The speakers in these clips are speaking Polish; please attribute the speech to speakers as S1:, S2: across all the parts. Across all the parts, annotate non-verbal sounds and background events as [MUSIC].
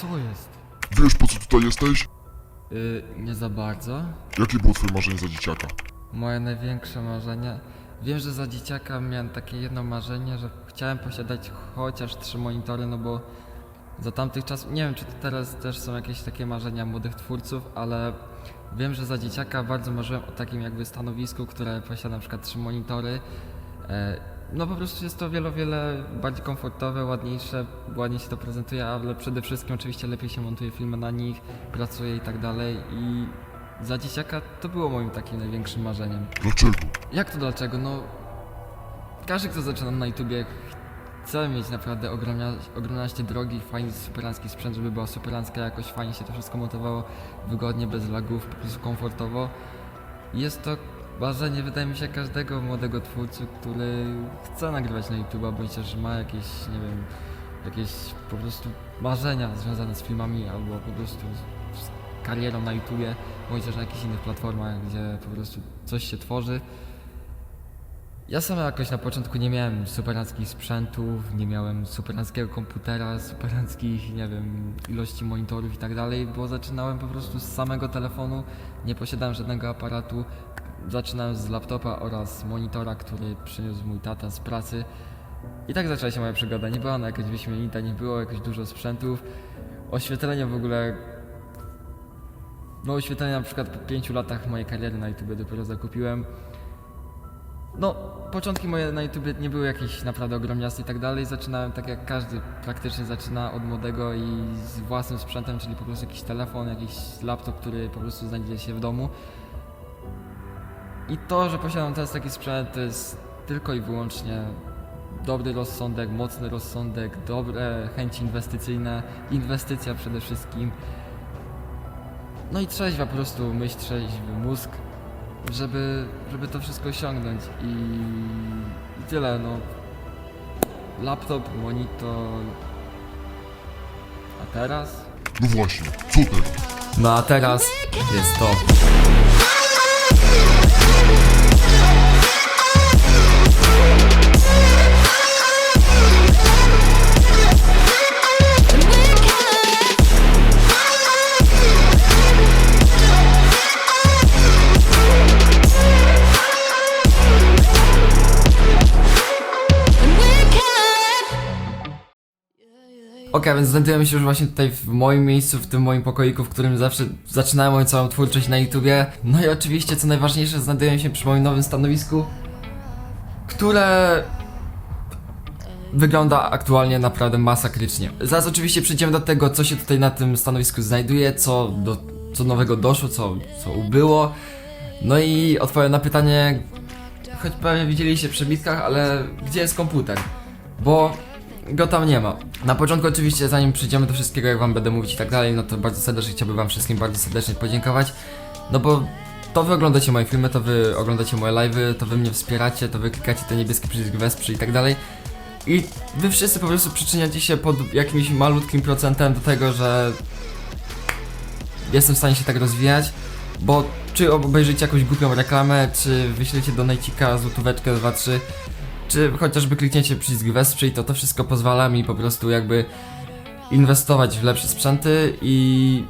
S1: Co jest?
S2: Wiesz po co tutaj jesteś?
S1: Yy, nie za bardzo.
S2: Jakie było twoje marzenie za dzieciaka?
S1: Moje największe marzenie. Wiem, że za dzieciaka miałem takie jedno marzenie, że chciałem posiadać chociaż trzy monitory, no bo za tamtych czasów, nie wiem czy to teraz też są jakieś takie marzenia młodych twórców, ale wiem, że za dzieciaka bardzo marzyłem o takim jakby stanowisku, które posiada na przykład trzy monitory. E, No po prostu jest to wiele, wiele bardziej komfortowe, ładniejsze, ładniej się to prezentuje, ale przede wszystkim oczywiście lepiej się montuje filmy na nich, pracuje i tak dalej i za dzieciaka to było moim takim największym marzeniem.
S2: Dlaczego?
S1: Jak to dlaczego? No każdy kto zaczyna na YouTubie chce mieć naprawdę ogromnaście drogi, fajny superancki sprzęt, żeby była superancka jakoś, fajnie się to wszystko montowało, wygodnie, bez lagów, po prostu komfortowo. Jest to marzenie, wydaje mi się, każdego młodego twórcy, który chce nagrywać na YouTube'a, bądź też ma jakieś, nie wiem, jakieś po prostu marzenia związane z filmami albo po prostu z, karierą na YouTubie, bądź też na jakichś innych platformach, gdzie po prostu coś się tworzy. Ja sam jakoś na początku nie miałem superackich sprzętów, nie miałem superackiego komputera, superackich, nie wiem, ilości monitorów i tak dalej, bo zaczynałem po prostu z samego telefonu, nie posiadałem żadnego aparatu. Zaczynałem z laptopa oraz monitora, który przyniósł mój tata z pracy. I tak zaczęła się moja przygoda. Nie była ona jakaś wyśmienita, nie było jakoś dużo sprzętów. Oświetlenie w ogóle no oświetlenie na przykład po pięciu latach mojej kariery na YouTube dopiero zakupiłem. No, początki moje na YouTube nie były jakieś naprawdę ogromniaste i tak dalej. Zaczynałem tak jak każdy praktycznie zaczyna od młodego i z własnym sprzętem, czyli po prostu jakiś telefon, jakiś laptop, który po prostu znajdzie się w domu. I to, że posiadam teraz taki sprzęt, to jest tylko i wyłącznie dobry rozsądek, mocny rozsądek, dobre chęci inwestycyjne, inwestycja przede wszystkim. No i trzeźwa po prostu myśl, trzeźwy mózg, żeby, żeby to wszystko osiągnąć i, i tyle, no. Laptop, monitor. A teraz?
S2: No właśnie, co teraz?
S1: No a teraz jest to. Więc znajdujemy się już właśnie tutaj w moim miejscu, w tym moim pokoiku, w którym zawsze zaczynałem moją całą twórczość na YouTubie. No i oczywiście, co najważniejsze, znajdujemy się przy moim nowym stanowisku, które wygląda aktualnie naprawdę masakrycznie. Zaraz oczywiście przejdziemy do tego, co się tutaj na tym stanowisku znajduje, co, do, co nowego doszło, co, co ubyło. No i odpowiem na pytanie, choć pewnie widzieliście przy bitkach, ale gdzie jest komputer? Bo go tam nie ma. Na początku oczywiście, zanim przejdziemy do wszystkiego, jak wam będę mówić i tak dalej, no to bardzo serdecznie chciałbym wam wszystkim bardzo serdecznie podziękować, no bo to wy oglądacie moje filmy, to wy oglądacie moje live'y, to wy mnie wspieracie, to wy klikacie ten niebieski przycisk wesprze i tak dalej. I wy wszyscy po prostu przyczyniacie się pod jakimś malutkim procentem do tego, że jestem w stanie się tak rozwijać, bo czy obejrzycie jakąś głupią reklamę, czy wyślecie do Nejcika złotóweczkę 2-3, czy chociażby klikniecie przycisk wesprzyj, to to wszystko pozwala mi po prostu jakby inwestować w lepsze sprzęty i...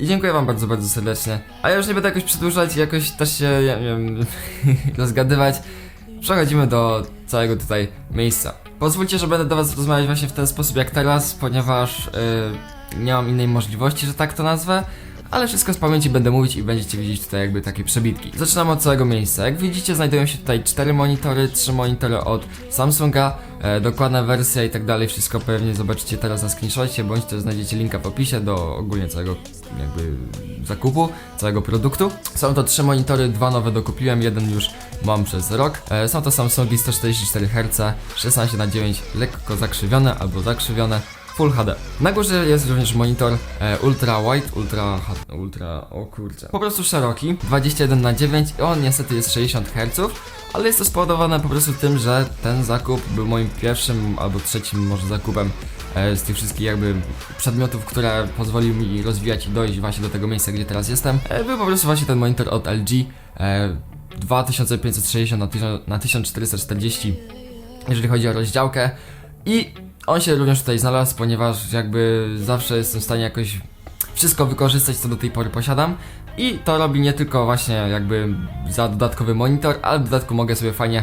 S1: I dziękuję wam bardzo, bardzo serdecznie. A ja już nie będę jakoś przedłużać i jakoś też się, ja nie wiem, [LAUGHS] rozgadywać. Przechodzimy do całego tutaj miejsca. Pozwólcie, że będę do was rozmawiać właśnie w ten sposób jak teraz, ponieważ yy, nie mam innej możliwości, że tak to nazwę. Ale wszystko z pamięci będę mówić i będziecie widzieć tutaj jakby takie przebitki. Zaczynamy od całego miejsca. Jak widzicie znajdują się tutaj cztery monitory, trzy monitory od Samsunga, e, dokładna wersja i tak dalej, wszystko pewnie zobaczycie teraz na screenshocie, bądź też znajdziecie linka w opisie do ogólnie całego jakby zakupu, całego produktu. Są to trzy monitory, dwa nowe dokupiłem, jeden już mam przez rok. E, są to Samsungi 144 Hz, 16 na 9 lekko zakrzywione albo zakrzywione. Full HD. Na górze jest również monitor e, ultra wide, ultra, H- ultra, o kurczę. Po prostu szeroki, 21 na 9 i on niestety jest 60 Hz, ale jest to spowodowane po prostu tym, że ten zakup był moim pierwszym albo trzecim może zakupem e, z tych wszystkich jakby przedmiotów, które pozwoliły mi rozwijać i dojść właśnie do tego miejsca, gdzie teraz jestem. E, był po prostu właśnie ten monitor od LG e, 2560 na 1000 na 1440 jeżeli chodzi o rozdziałkę. I On się również tutaj znalazł, ponieważ jakby zawsze jestem w stanie jakoś wszystko wykorzystać, co do tej pory posiadam. I to robi nie tylko właśnie jakby za dodatkowy monitor, ale w dodatku mogę sobie fajnie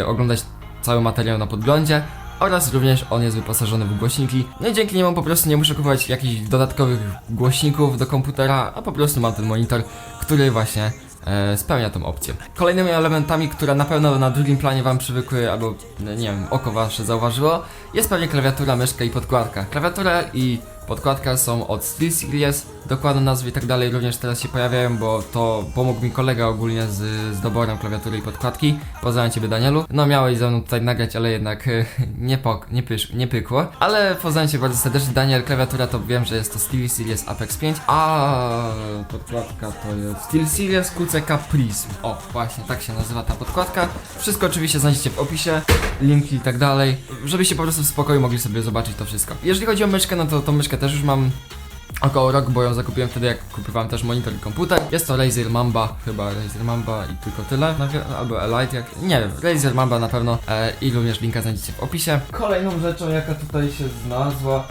S1: y, oglądać cały materiał na podglądzie. Oraz również on jest wyposażony w głośniki. No i dzięki niemu po prostu nie muszę kupować jakichś dodatkowych głośników do komputera, a po prostu mam ten monitor, który właśnie e, spełnia tą opcję. Kolejnymi elementami, które na pewno na drugim planie wam przywykły, albo no, nie wiem, oko wasze zauważyło, jest pewnie klawiatura, myszka i podkładka. Klawiatura i podkładka są od SteelSeries, dokładne nazwy i tak dalej również teraz się pojawiają, bo to pomógł mi kolega ogólnie z, z doborem klawiatury i podkładki. Pozdrawiam Ciebie Danielu. No miałeś ze mną tutaj nagrać, ale jednak e, [LAUGHS] nie, pok, nie, pysz, nie pykło. Ale pozdrawiam Cię bardzo serdecznie Daniel, klawiatura to wiem, że jest to SteelSeries Apex 5, a podkładka to jest SteelSeries QCK Prism. O, właśnie, tak się nazywa ta podkładka. Wszystko oczywiście znajdziecie w opisie, linki i tak dalej, żebyście po prostu w spokoju mogli sobie zobaczyć to wszystko. Jeżeli chodzi o myszkę, no to tą myszkę też już mam około rok, bo ją zakupiłem wtedy jak kupowałem też monitor i komputer. Jest to Razer Mamba, chyba Razer Mamba i tylko tyle, albo Elite, jak, nie wiem, Razer Mamba na pewno e, i również linka znajdziecie w opisie. Kolejną rzeczą jaka tutaj się znalazła,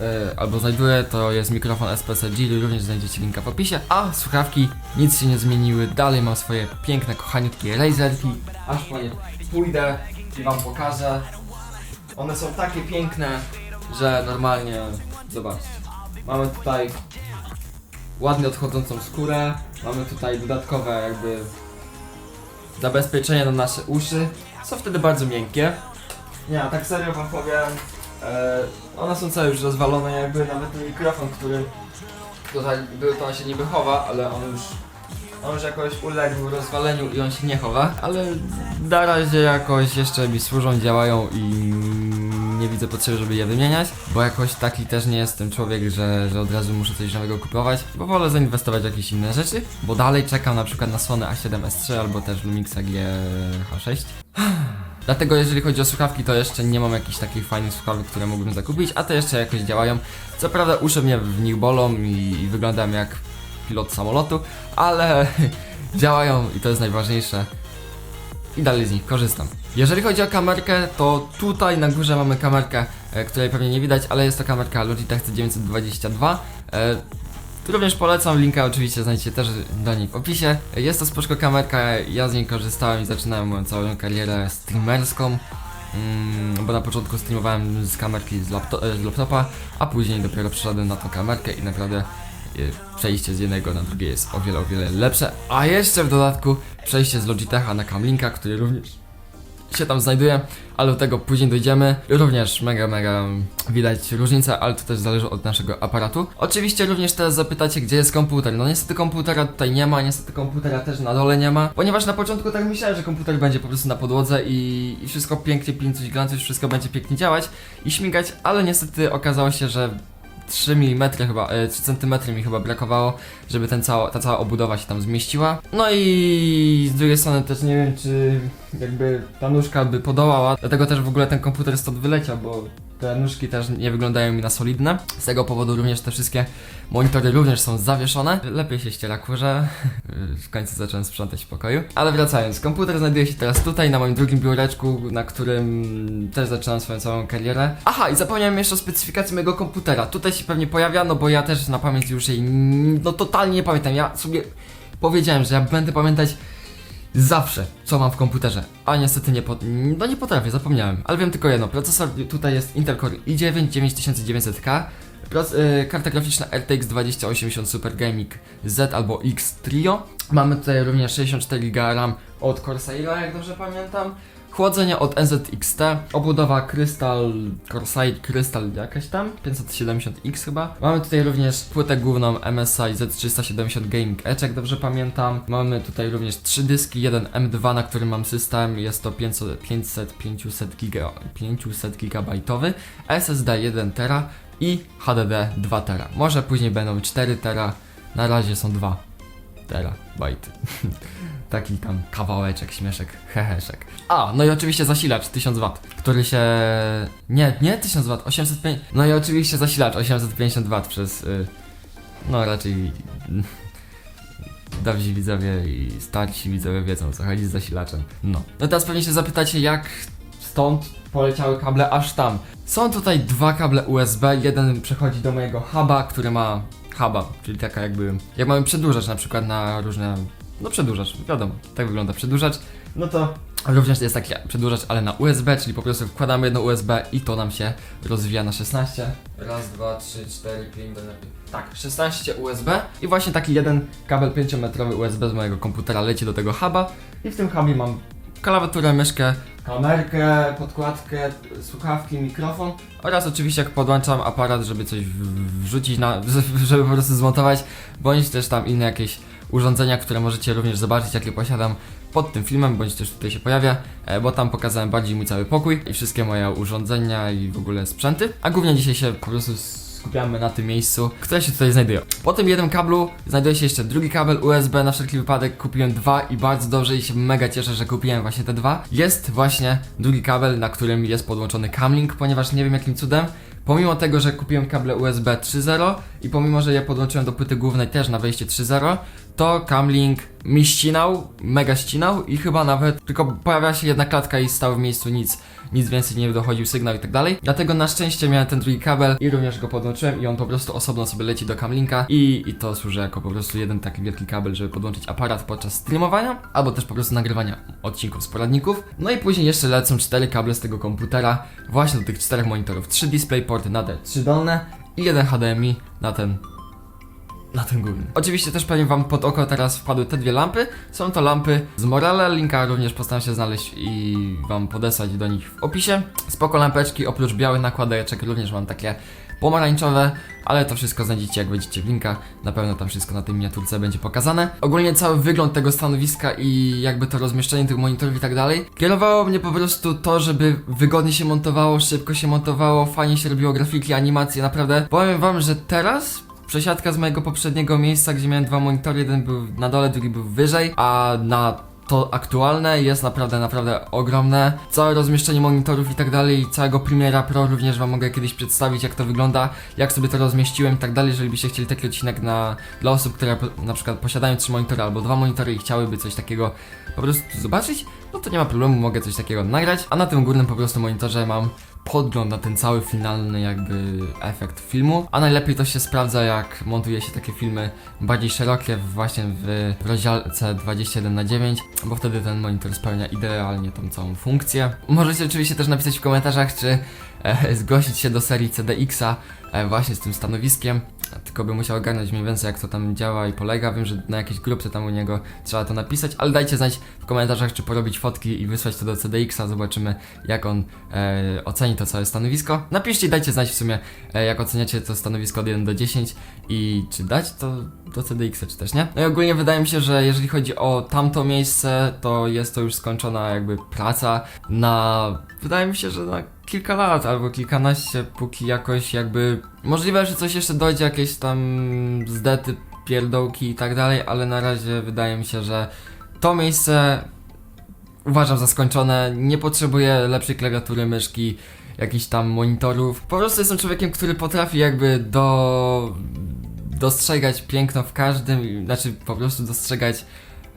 S1: e, albo znajduje, to jest mikrofon SPC G, również znajdziecie linka w opisie, a słuchawki nic się nie zmieniły, dalej mam swoje piękne, kochaniutkie Razerki, aż po nie pójdę i wam pokażę. One są takie piękne, że normalnie, zobaczcie. Mamy tutaj ładnie odchodzącą skórę, mamy tutaj dodatkowe jakby zabezpieczenie na nasze uszy, są wtedy bardzo miękkie. Nie, a tak serio wam powiem, e, one są całe już rozwalone, jakby nawet ten mikrofon, który tutaj był, to on się niby chowa, ale on już on już jakoś uległ rozwaleniu i on się nie chowa, ale na razie jakoś jeszcze mi służą, działają i nie widzę potrzeby, żeby je wymieniać, bo jakoś taki też nie jestem człowiek, że, że od razu muszę coś nowego kupować, bo wolę zainwestować w jakieś inne rzeczy, bo dalej czekam na przykład na Sony A7S3 albo też Lumixa GH6. [SIGHS] Dlatego jeżeli chodzi o słuchawki, to jeszcze nie mam jakichś takich fajnych słuchawek, które mógłbym zakupić, a te jeszcze jakoś działają. Co prawda uszy mnie w nich bolą i, i wyglądam jak pilot samolotu, ale [LAUGHS] działają i to jest najważniejsze. I dalej z nich korzystam. Jeżeli chodzi o kamerkę, to tutaj na górze mamy kamerkę, e, której pewnie nie widać, ale jest to kamerka Logitech C922. E, Również polecam, linka oczywiście znajdziecie też do niej w opisie. Jest to spoczko kamerka, ja z niej korzystałem i zaczynałem moją całą karierę streamerską. Mm, bo na początku streamowałem z kamerki z, e, z laptopa, a później dopiero przeszedłem na tą kamerkę i naprawdę przejście z jednego na drugie jest o wiele, o wiele lepsze. A jeszcze w dodatku przejście z Logitecha na Camlinka, który również się tam znajduje, ale do tego później dojdziemy. Również mega, mega widać różnicę, ale to też zależy od naszego aparatu. Oczywiście również teraz zapytacie, gdzie jest komputer. No niestety komputera tutaj nie ma, niestety komputera też na dole nie ma, ponieważ na początku tak myślałem, że komputer będzie po prostu na podłodze i, i wszystko pięknie, pincuś, glancuś, wszystko będzie pięknie działać i śmigać, ale niestety okazało się, że 3 mm chyba, e, 3 cm mi chyba brakowało, żeby ten cała, ta cała obudowa się tam zmieściła. No i z drugiej strony też nie wiem, czy jakby ta nóżka by podołała, dlatego też w ogóle ten komputer stąd wyleciał, bo te nóżki też nie wyglądają mi na solidne. Z tego powodu również te wszystkie monitory również są zawieszone. Lepiej się ściera kurze. [LAUGHS] W końcu zacząłem sprzątać w pokoju. Ale wracając, komputer znajduje się teraz tutaj, na moim drugim biureczku, na którym też zaczynam swoją całą karierę. Aha, i zapomniałem jeszcze o specyfikacji mojego komputera. Tutaj się pewnie pojawia, no bo ja też na pamięć już jej no totalnie nie pamiętam. Ja sobie powiedziałem, że ja będę pamiętać zawsze, co mam w komputerze. A niestety nie, po, no nie potrafię, zapomniałem. Ale wiem tylko jedno, procesor tutaj jest Intel Core i9 9900K, Proc y, karta graficzna RTX 2080 Super Gaming Z albo X Trio. Mamy tutaj również 64 GB RAM od Corsaira, jak dobrze pamiętam. Chłodzenie od NZXT, obudowa Crystal, Corsair Crystal jakaś tam, 570X chyba. Mamy tutaj również płytę główną MSI Z370 Gaming Edge, jak dobrze pamiętam. Mamy tutaj również trzy dyski, jeden M2, na którym mam system, jest to 500, 500 500 giga, 500 gigabajtowy, SSD 1 tera i HDD 2 tera. Może później będą 4 tera, na razie są 2 terabajty. [LAUGHS] Taki tam kawałeczek, śmieszek, [LAUGHS] heheszek. A, no i oczywiście zasilacz 1000 W, który się... Nie, nie 1000 W, 805... No i oczywiście zasilacz 850 W przez... Y... No raczej... [LAUGHS] Dawzi widzowie i starsi widzowie wiedzą co chodzi z zasilaczem. No. No teraz pewnie się zapytacie jak stąd poleciały kable aż tam. Są tutaj dwa kable USB, jeden przechodzi do mojego huba, który ma huba, czyli taka jakby, jak mamy przedłużacz na przykład na różne, no przedłużacz, wiadomo, tak wygląda przedłużacz, no to również jest taki przedłużacz, ale na USB, czyli po prostu wkładamy jedno USB i to nam się rozwija na 16. Raz, dwa, trzy, cztery, pięć, tak, 16 USB i właśnie taki jeden kabel 5-metrowy USB z mojego komputera leci do tego huba i w tym hubie mam klawiaturę, myszkę, kamerkę, podkładkę, słuchawki, mikrofon. Oraz oczywiście jak podłączam aparat, żeby coś wrzucić na, żeby po prostu zmontować, bądź też tam inne jakieś urządzenia, które możecie również zobaczyć, jakie posiadam pod tym filmem, bądź też tutaj się pojawia, e, bo tam pokazałem bardziej mój cały pokój i wszystkie moje urządzenia i w ogóle sprzęty, a głównie dzisiaj się po prostu skupiamy na tym miejscu, które się tutaj znajduje. Po tym jednym kablu znajduje się jeszcze drugi kabel USB, na wszelki wypadek kupiłem dwa i bardzo dobrze i się mega cieszę, że kupiłem właśnie te dwa. Jest właśnie drugi kabel, na którym jest podłączony Camlink, ponieważ nie wiem jakim cudem, pomimo tego, że kupiłem kable USB 3.0 i pomimo, że je podłączyłem do płyty głównej też na wejście 3.0, to Camlink mi ścinał, mega ścinał i chyba nawet tylko pojawia się jedna klatka i stał w miejscu nic, nic więcej nie dochodził sygnał i tak dalej. Dlatego na szczęście miałem ten drugi kabel i również go podłączyłem i on po prostu osobno sobie leci do Camlinka i, i to służy jako po prostu jeden taki wielki kabel, żeby podłączyć aparat podczas streamowania albo też po prostu nagrywania odcinków z poradników. No i później jeszcze lecą cztery kable z tego komputera właśnie do tych czterech monitorów. Trzy DisplayPorty na te trzy dolne i jeden HDMI na ten na ten górny. Oczywiście też pewnie wam pod oko teraz wpadły te dwie lampy. Są to lampy z Morale, linka również postaram się znaleźć i wam podesłać do nich w opisie. Spoko lampeczki, oprócz białych nakładeczek również mam takie pomarańczowe, ale to wszystko znajdziecie jak wejdziecie w linka, na pewno tam wszystko na tej miniaturce będzie pokazane. Ogólnie cały wygląd tego stanowiska i jakby to rozmieszczenie tych monitorów i tak dalej, kierowało mnie po prostu to, żeby wygodnie się montowało, szybko się montowało, fajnie się robiło grafiki, animacje, naprawdę. Powiem wam, że teraz Przesiadka z mojego poprzedniego miejsca, gdzie miałem dwa monitory, jeden był na dole, drugi był wyżej, a na to aktualne jest naprawdę, naprawdę ogromne. Całe rozmieszczenie monitorów i tak dalej, i całego Premiera Pro również wam mogę kiedyś przedstawić, jak to wygląda, jak sobie to rozmieściłem i tak dalej, jeżeli byście chcieli taki odcinek na, dla osób, które na przykład posiadają trzy monitory albo dwa monitory i chciałyby coś takiego po prostu zobaczyć, no to nie ma problemu, mogę coś takiego nagrać, a na tym górnym po prostu monitorze mam podgląd na ten cały finalny jakby efekt filmu, a najlepiej to się sprawdza jak montuje się takie filmy bardziej szerokie właśnie w rozdziałce 21 na 9 bo wtedy ten monitor spełnia idealnie tą całą funkcję. Możecie oczywiście też napisać w komentarzach, czy e, zgłosić się do serii CDX-a e, właśnie z tym stanowiskiem. Tylko bym musiał ogarnąć mniej więcej jak to tam działa i polega. Wiem, że na jakiejś grupce tam u niego trzeba to napisać, ale dajcie znać w komentarzach, czy porobić fotki i wysłać to do CDX-a. Zobaczymy, jak on e, oceni to całe stanowisko. Napiszcie i dajcie znać w sumie, e, jak oceniacie to stanowisko od 1 do 10 i czy dać to do CDX-a, czy też nie. No i ogólnie wydaje mi się, że jeżeli chodzi o tamto miejsce, to jest to już skończona jakby praca na. Wydaje mi się, że na kilka lat albo kilkanaście, póki jakoś jakby. Możliwe, że coś jeszcze dojdzie, jakieś tam zdety, pierdołki i tak dalej, ale na razie wydaje mi się, że to miejsce uważam za skończone. Nie potrzebuję lepszej klawiatury, myszki, jakichś tam monitorów. Po prostu jestem człowiekiem, który potrafi jakby do dostrzegać piękno w każdym, znaczy po prostu dostrzegać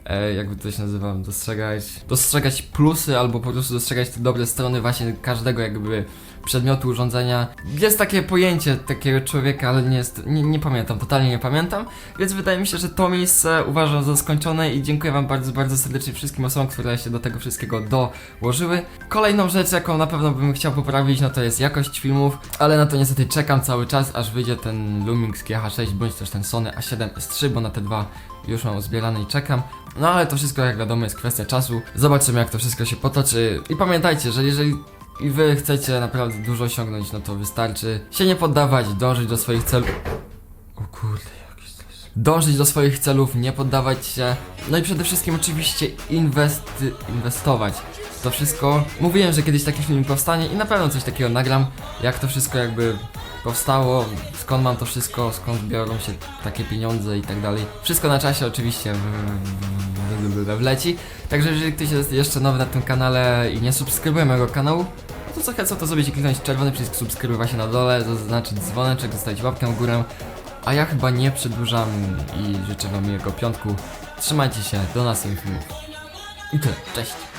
S1: e, jakby to się nazywa, dostrzegać, dostrzegać plusy albo po prostu dostrzegać te dobre strony właśnie każdego jakby przedmiotu, urządzenia. Jest takie pojęcie takiego człowieka, ale nie jest, nie, nie pamiętam, totalnie nie pamiętam, więc wydaje mi się, że to miejsce uważam za skończone i dziękuję wam bardzo, bardzo serdecznie wszystkim osobom, które się do tego wszystkiego dołożyły. Kolejną rzecz, jaką na pewno bym chciał poprawić, no to jest jakość filmów, ale na to niestety czekam cały czas, aż wyjdzie ten Lumix GH6 bądź też ten Sony A7S3, bo na te dwa już mam uzbierane i czekam. No ale to wszystko jak wiadomo jest kwestia czasu. Zobaczymy jak to wszystko się potoczy. I pamiętajcie, że jeżeli i wy chcecie naprawdę dużo osiągnąć, no to wystarczy się nie poddawać, dążyć do swoich celów. O kurde, jakiś coś. Dążyć do swoich celów, nie poddawać się. No i przede wszystkim oczywiście inwesty, inwestować. To wszystko. Mówiłem, że kiedyś taki film powstanie i na pewno coś takiego nagram. Jak to wszystko jakby powstało, skąd mam to wszystko, skąd biorą się takie pieniądze i tak dalej. Wszystko na czasie oczywiście wleci. Także jeżeli ktoś jest jeszcze nowy na tym kanale i nie subskrybuje mojego kanału, no to zachęcam to i kliknąć czerwony przycisk subskrybuj się na dole, zaznaczyć dzwoneczek, zostawić łapkę w górę. A ja chyba nie przedłużam i życzę wam miłego piątku. Trzymajcie się, do następnych filmów. I tyle, cześć!